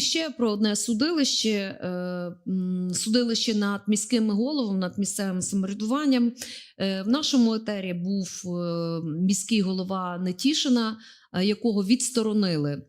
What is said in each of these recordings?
Ще про одне судилище, е, судилище над міськими головами, над місцевим самоврядуванням. Е, В нашому етері був е, міський голова Нетішина, якого відсторонили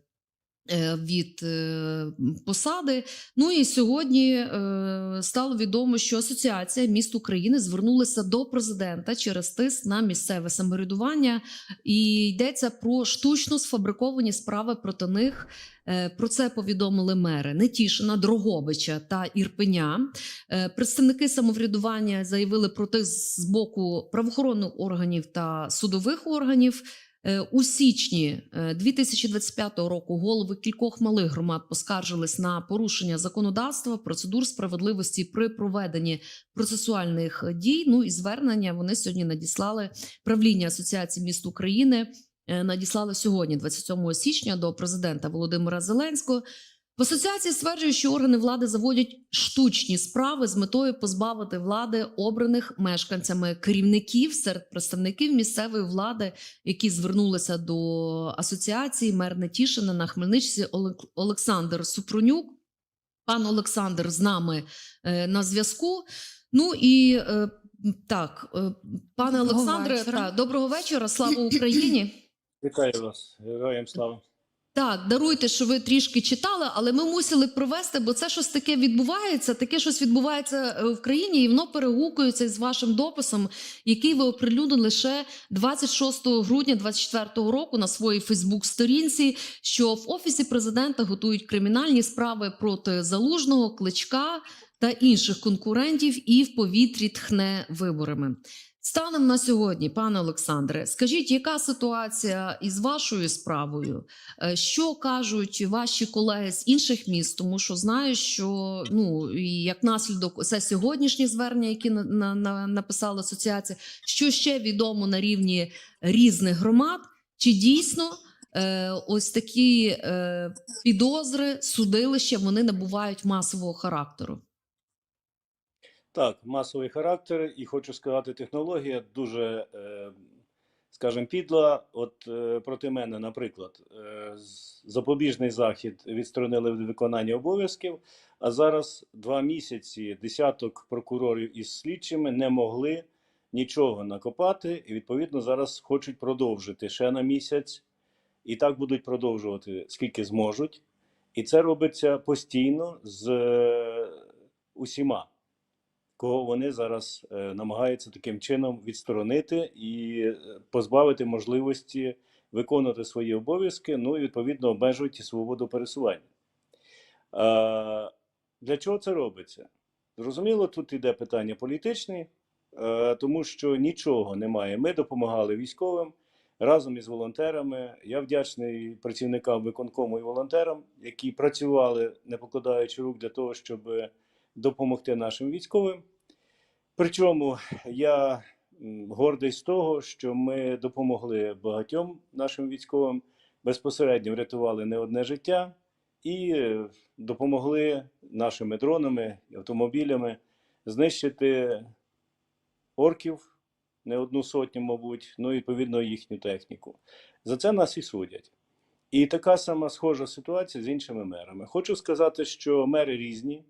від е, посади. Ну і сьогодні е, стало відомо, що Асоціація міст України звернулася до президента через тиск на місцеве самоврядування, і йдеться про штучно сфабриковані справи проти них. Е, Про це повідомили мери Нетішина, Дрогобича та Ірпеня. Е, Представники самоврядування заявили про тиск з боку правоохоронних органів та судових органів. Е, У січні е, 2025 року голови кількох малих громад поскаржились на порушення законодавства, процедур справедливості при проведенні процесуальних дій. Ну і звернення вони сьогодні надіслали правління Асоціації міст України. е, Надіслали сьогодні, 27 січня, до президента Володимира Зеленського. В асоціації стверджують, що органи влади заводять штучні справи з метою позбавити влади обраних мешканцями керівників серед представників місцевої влади, які звернулися до асоціації мер Нетішина на Хмельниччині Олег- Олександр Супрунюк. Пан Олександр з нами е, на зв'язку. Ну і е, так, е, пане Доброго Олександре, вечора. та, доброго вечора. Слава Україні. Вітаю вас, героям слава. Так, даруйте, що ви трішки читали, але ми мусили провести, бо це щось таке відбувається. Таке щось відбувається е, в країні, і воно перегукується з вашим дописом, який ви оприлюднили лише 26 грудня 2024 року на своїй Фейсбук-сторінці, що в офісі президента готують кримінальні справи проти залужного кличка та інших конкурентів, і в повітрі тхне виборами. Станом на сьогодні, пане Олександре, скажіть, яка ситуація із вашою справою? Е, Що кажуть ваші колеги з інших міст? Тому що знаю, що ну як наслідок це сьогоднішні звернення, які на, на, на написала асоціація. Що ще відомо на рівні різних громад? Чи дійсно е, ось такі е, підозри, судилища вони набувають масового характеру? Так, масовий характер, і хочу сказати, технологія дуже, е, скажімо, підла. От е, проти мене, наприклад, е, запобіжний захід відсторонили від виконання обов'язків, а зараз два місяці десяток прокурорів із слідчими не могли нічого накопати, і відповідно зараз хочуть продовжити ще на місяць, і так будуть продовжувати скільки зможуть. І це робиться постійно з усіма кого вони зараз е, намагаються таким чином відсторонити і е, позбавити можливості виконувати свої обов'язки, ну і відповідно обмежують свободу пересування. Для чого це робиться? Зрозуміло, тут йде питання політичне, е, тому що нічого немає. Ми допомагали військовим разом із волонтерами. Я вдячний працівникам виконкому і волонтерам, які працювали, не покладаючи рук для того, щоб допомогти нашим військовим. Причому я гордий з того, що ми допомогли багатьом нашим військовим, безпосередньо врятували не одне життя і е, допомогли нашими дронами, автомобілями знищити орків, не одну сотню, мабуть, ну і відповідно їхню техніку. За це нас і судять. І така сама схожа ситуація з іншими мерами. Хочу сказати, що мери різні.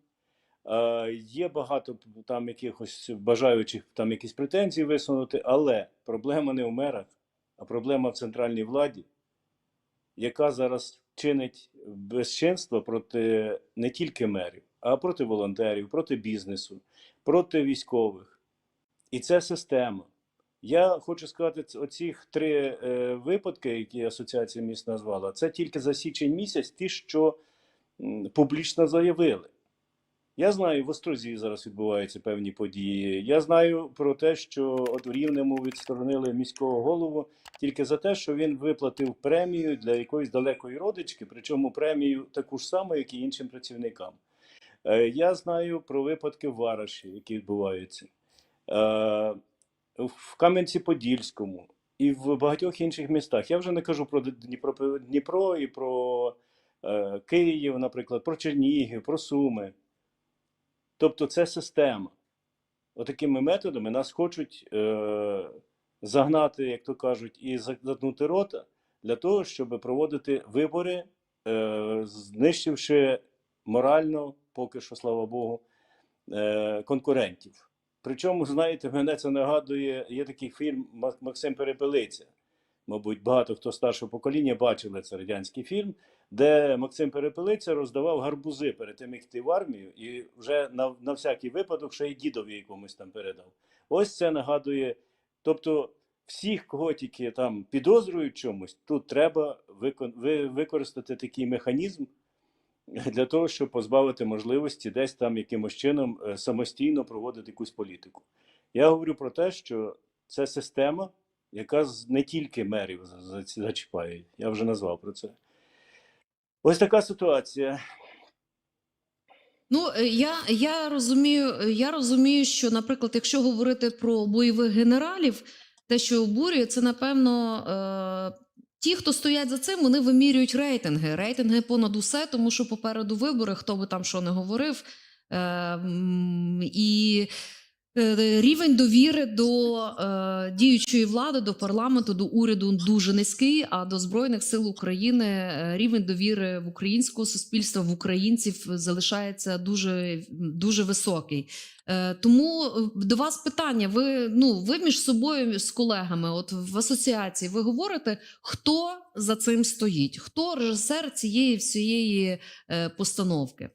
Е, Є багато там якихось бажаючих там якісь претензії висунути, але проблема не в мерах, а проблема в центральній владі, яка зараз чинить безчинство проти не тільки мерів, а проти волонтерів, проти бізнесу, проти військових. І це система. Я хочу сказати, оцих три е, випадки, які Асоціація міст назвала, це тільки за січень місяць, ті, що публічно заявили. Я знаю, в Острозі зараз відбуваються певні події. Я знаю про те, що от в Рівному відсторонили міського голову тільки за те, що він виплатив премію для якоїсь далекої родички, причому премію таку ж саму, як і іншим працівникам. Е, Я знаю про випадки в Вараші, які відбуваються, Е, в Кам'янці-Подільському і в багатьох інших містах. Я вже не кажу про Дніпро, Дніпро і про е, Київ, наприклад, про Чернігів, про Суми. Тобто це система. Отакими методами нас хочуть е, загнати, як то кажуть, і заткнути рота для того, щоб проводити вибори, е, знищивши морально, поки що, слава Богу, е, конкурентів. Причому, знаєте, мене це нагадує, є такий фільм Максим Перепелиця. Мабуть, багато хто старшого покоління бачили це радянський фільм, де Максим Перепелиця роздавав гарбузи перед тим, як йти в армію, і вже на, на всякий випадок ще й дідові якомусь там передав. Ось це нагадує. Тобто, всіх, кого тільки там підозрюють чомусь, тут треба викон, ви, використати такий механізм для того, щоб позбавити можливості десь там якимось чином е, самостійно проводити якусь політику. Я говорю про те, що це система, яка не тільки мерів за- за- зачіпає. Я вже назвав про це. Ось така ситуація. Ну, е, я, я розумію, е, я розумію, що, наприклад, якщо говорити про бойових генералів, те, що обурює, це напевно. Е- Ті, хто стоять за цим, вони вимірюють рейтинги. Рейтинги понад усе, тому що попереду вибори, хто би там що не говорив. Е, і рівень довіри до е, діючої влади, до парламенту, до уряду дуже низький. А до збройних сил України е, рівень довіри в українського суспільства, в українців залишається дуже, дуже високий. Е, Тому е, до вас питання: ви ну ви між собою з колегами, от в асоціації, ви говорите, хто за цим стоїть? Хто режисер цієї всієї е, постановки?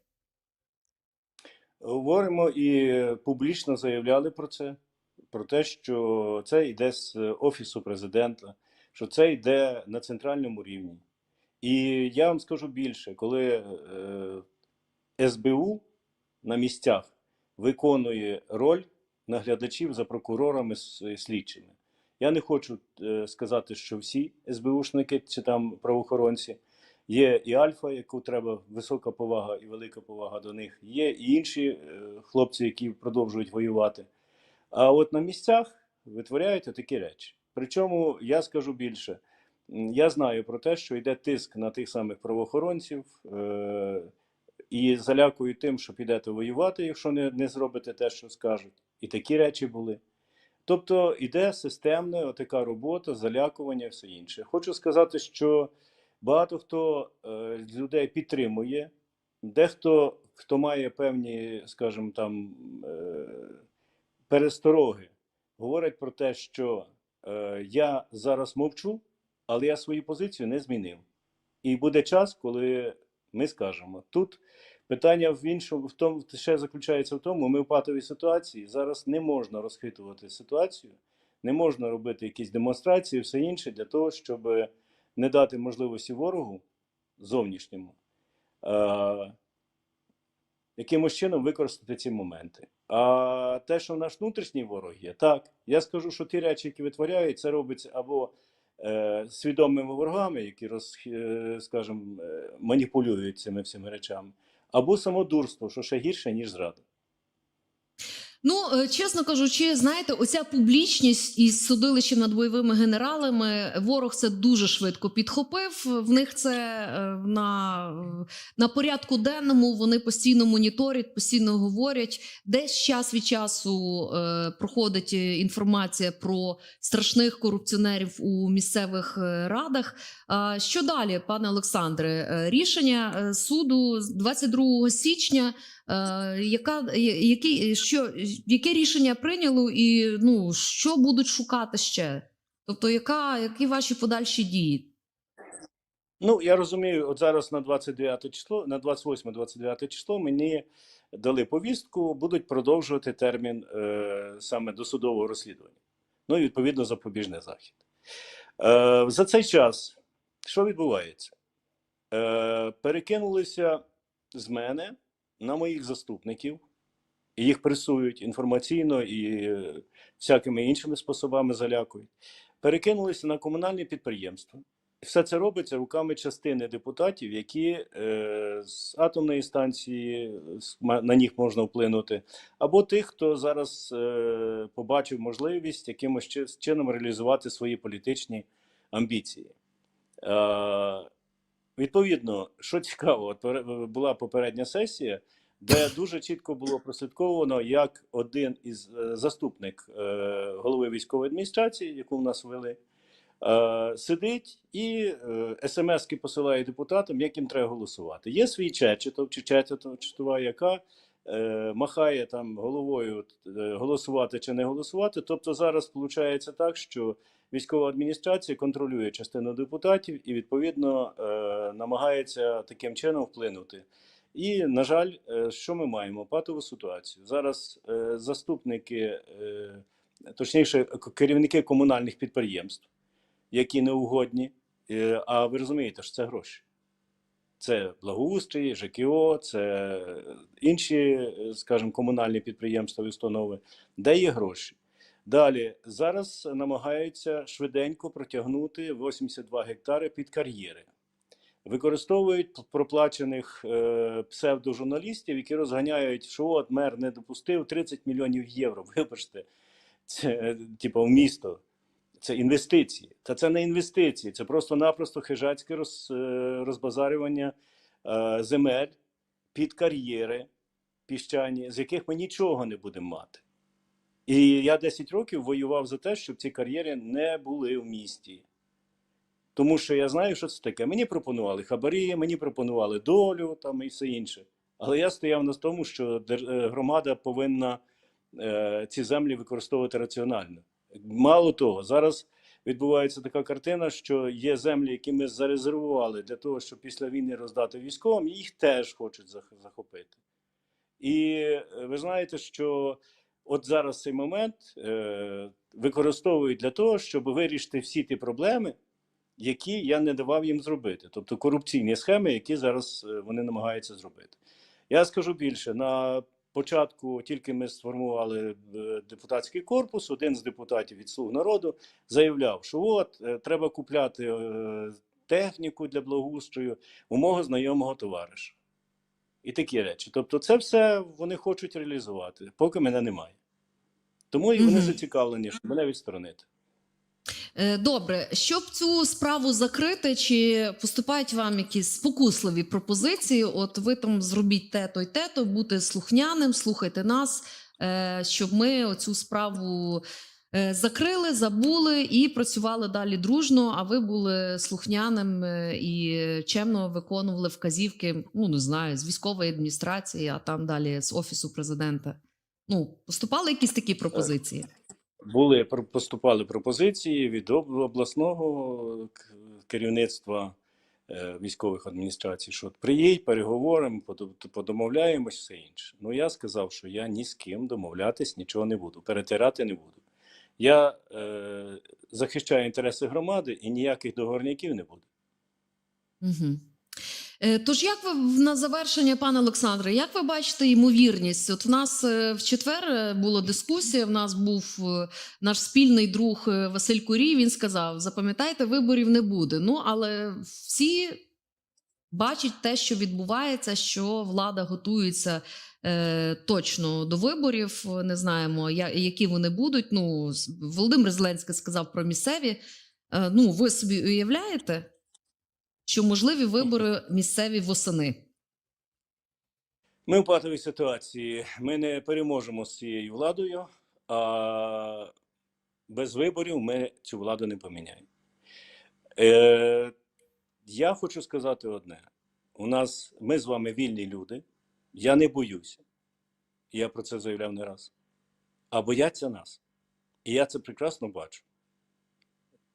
Говоримо і публічно заявляли про це, про те, що це йде з Офісу президента, що це йде на центральному рівні. І я вам скажу більше, коли е, СБУ на місцях виконує роль наглядачів за прокурорами слідчими. Я не хочу е, сказати, що всі СБУшники чи там правоохоронці. Є і Альфа, яку треба висока повага і велика повага до них. Є і інші е, хлопці, які продовжують воювати. А от на місцях витворяють такі речі. Причому я скажу більше. Я знаю про те, що йде тиск на тих самих правоохоронців е- і залякують тим, що підете воювати, якщо не, не зробите те, що скажуть. І такі речі були. Тобто йде системна така робота, залякування і все інше. Хочу сказати, що багато хто е, з людей підтримує, дехто, хто має певні, скажімо там, е, перестороги, говорить про те, що е, я зараз мовчу, але я свою позицію не змінив. І буде час, коли ми скажемо. Тут питання в іншому, в тому ще заключається в тому, ми в патовій ситуації. Зараз не можна розхитувати ситуацію, не можна робити якісь демонстрації, все інше для того, щоб не дати можливості ворогу зовнішньому е, якимось чином використати ці моменти. А те, що наш внутрішній ворог є, так. Я скажу, що ті речі, які витворяють, це робиться або е, свідомими ворогами, які роз, е, скажімо, е, маніпулюють цими всіми речами, або самодурство, що ще гірше, ніж зрада. Ну, е, чесно кажучи, знаєте, оця публічність із судилищем над бойовими генералами, ворог це дуже швидко підхопив. В них це е, на, на порядку денному. Вони постійно моніторять, постійно говорять. Десь час від часу е, проходить інформація про страшних корупціонерів у місцевих е, радах. А що далі, пане Олександре? Е, Рішення е, суду з 22 січня. Е, яка, які, що, яке рішення прийняло і ну, що будуть шукати ще? Тобто, яка, які ваші подальші дії? Ну, я розумію, от зараз на 29 число, на 28-29 число мені дали повістку, будуть продовжувати термін е, саме досудового розслідування. Ну і відповідно запобіжний захід. Е, за цей час що відбувається? Е, перекинулися з мене на моїх заступників, і їх пресують інформаційно і е, всякими іншими способами залякують. Перекинулися на комунальні підприємства. Все це робиться руками частини депутатів, які е, з атомної станції на них можна вплинути, або тих, хто зараз е, побачив можливість якимось чином реалізувати свої політичні амбіції. Е, відповідно, що цікаво, була попередня сесія, де дуже чітко було прослідковано, як один із е, заступник е, голови військової адміністрації, яку в нас ввели, е, сидить і смски посилає депутатам, як їм треба голосувати. Є свій Чечетов чи Чечетова, яка е, махає там головою голосувати чи не голосувати. Тобто зараз виходить так, що військова адміністрація контролює частину депутатів і відповідно е, намагається таким чином вплинути. І, на жаль, е, що ми маємо? Патову ситуацію. Зараз е, заступники, точніше, керівники комунальних підприємств, які неугодні, а ви розумієте, що це гроші. Це благоустрій, ЖКО, це інші, скажімо, комунальні підприємства і установи, де є гроші. Далі зараз намагаються швиденько протягнути 82 гектари під кар'єри. Використовують проплачених е, псевдожурналістів, які розганяють, що от мер не допустив 30 мільйонів євро. Вибачте, це е, типу в місто. Це інвестиції. Та це не інвестиції, це просто-напросто хижацьке роз, е, розбазарювання е, земель під кар'єри піщані, з яких ми нічого не будемо мати. І я 10 років воював за те, щоб ці кар'єри не були в місті. Тому що я знаю, що це таке. Мені пропонували хабарі, мені пропонували долю там і все інше. Але я стояв на тому, що е, громада повинна е, ці землі використовувати раціонально. Мало того, зараз відбувається така картина, що є землі, які ми зарезервували для того, щоб після війни роздати військовим, їх теж хочуть захопити. І е, ви знаєте, що от зараз цей момент е, використовують для того, щоб вирішити всі ті проблеми, які я не давав їм зробити. Тобто корупційні схеми, які зараз е, вони намагаються зробити. Я скажу більше: на початку тільки ми сформували е, депутатський корпус, один з депутатів від «Слуг народу заявляв, що от е, треба купляти техніку для благоустрою у мого знайомого товариша. І такі речі. Тобто, це все вони хочуть реалізувати, поки мене немає. Тому і вони зацікавлені, щоб мене відсторонити. Е, Добре, щоб цю справу закрити, чи поступають вам якісь спокусливі пропозиції? От ви там зробіть те-то й те-то, бути слухняним, слухайте нас, е, щоб ми оцю справу е, закрили, забули і працювали далі дружно. А ви були слухняним і чемно виконували вказівки. Ну не знаю, з військової адміністрації, а там далі з офісу президента. Ну поступали якісь такі пропозиції? Були поступали пропозиції від обласного керівництва е, військових адміністрацій, що приїдь, переговоримо, подо- подомовляємось, все інше. Ну я сказав, що я ні з ким домовлятись нічого не буду, перетирати не буду. Я е, захищаю інтереси громади і ніяких договорняків не буде. Угу. Тож, як ви на завершення, пане Олександре, як ви бачите ймовірність? От в нас е, в четвер е, була дискусія. В нас був е, наш спільний друг е, Василь Курій. Він сказав: запам'ятайте, виборів не буде. Ну але всі бачать те, що відбувається, що влада готується е, точно до виборів. Не знаємо, які вони будуть. Ну, Володимир Зеленський сказав про місцеві. Е, ну, ви собі уявляєте? Що можливі вибори місцеві восени. Ми в патовій ситуації. Ми не переможемо з цією владою, а без виборів ми цю владу не поміняємо. Е, я хочу сказати одне: у нас ми з вами вільні люди. Я не боюся. Я про це заявляв не раз. А бояться нас. І я це прекрасно бачу.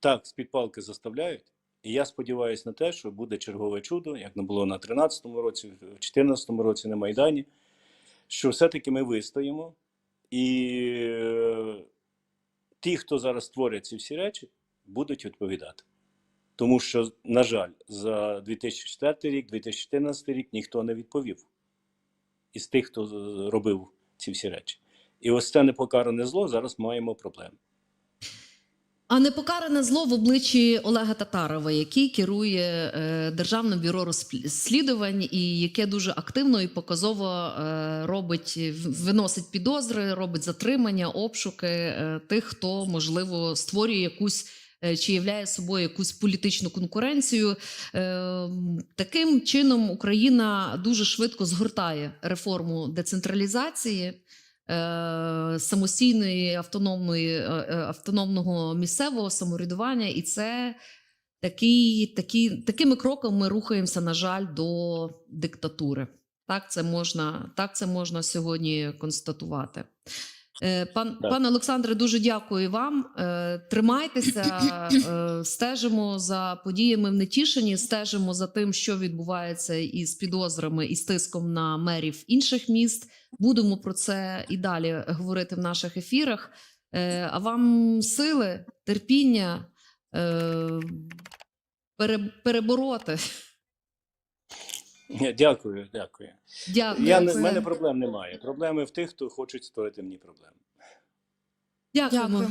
Так, з-під палки заставляють. І я сподіваюся на те, що буде чергове чудо, як не було на 13-му році, в 14-му році на Майдані, що все-таки ми вистоїмо. І е, ті, хто зараз творять ці всі речі, будуть відповідати. Тому що, на жаль, за 2004 рік, 2014 рік ніхто не відповів із тих, хто робив ці всі речі. І ось це непокаране зло зараз маємо проблеми. А непокаране зло в обличчі Олега Татарова, який керує е, Державним бюро розслідувань і яке дуже активно і показово е, робить, виносить підозри, робить затримання, обшуки е, тих, хто можливо створює якусь. Чи являє собою якусь політичну конкуренцію, таким чином Україна дуже швидко згортає реформу децентралізації. Е, самостійної автономної е, е, автономного місцевого самоврядування, і це такий, такий, такими кроками ми рухаємося, на жаль, до диктатури. Так, це можна, так це можна сьогодні констатувати. Е, Пан, пане Олександре, дуже дякую вам. Е, Тримайтеся, е, стежимо за подіями в Нетішині, стежимо за тим, що відбувається із підозрами і стиском на мерів інших міст. Будемо про це і далі говорити в наших ефірах. А вам сили, терпіння е, Дякую, дякую. Дякую. Я, не- в мене проблем немає. Проблеми в тих, хто хочуть створити мені проблеми. Дякуємо.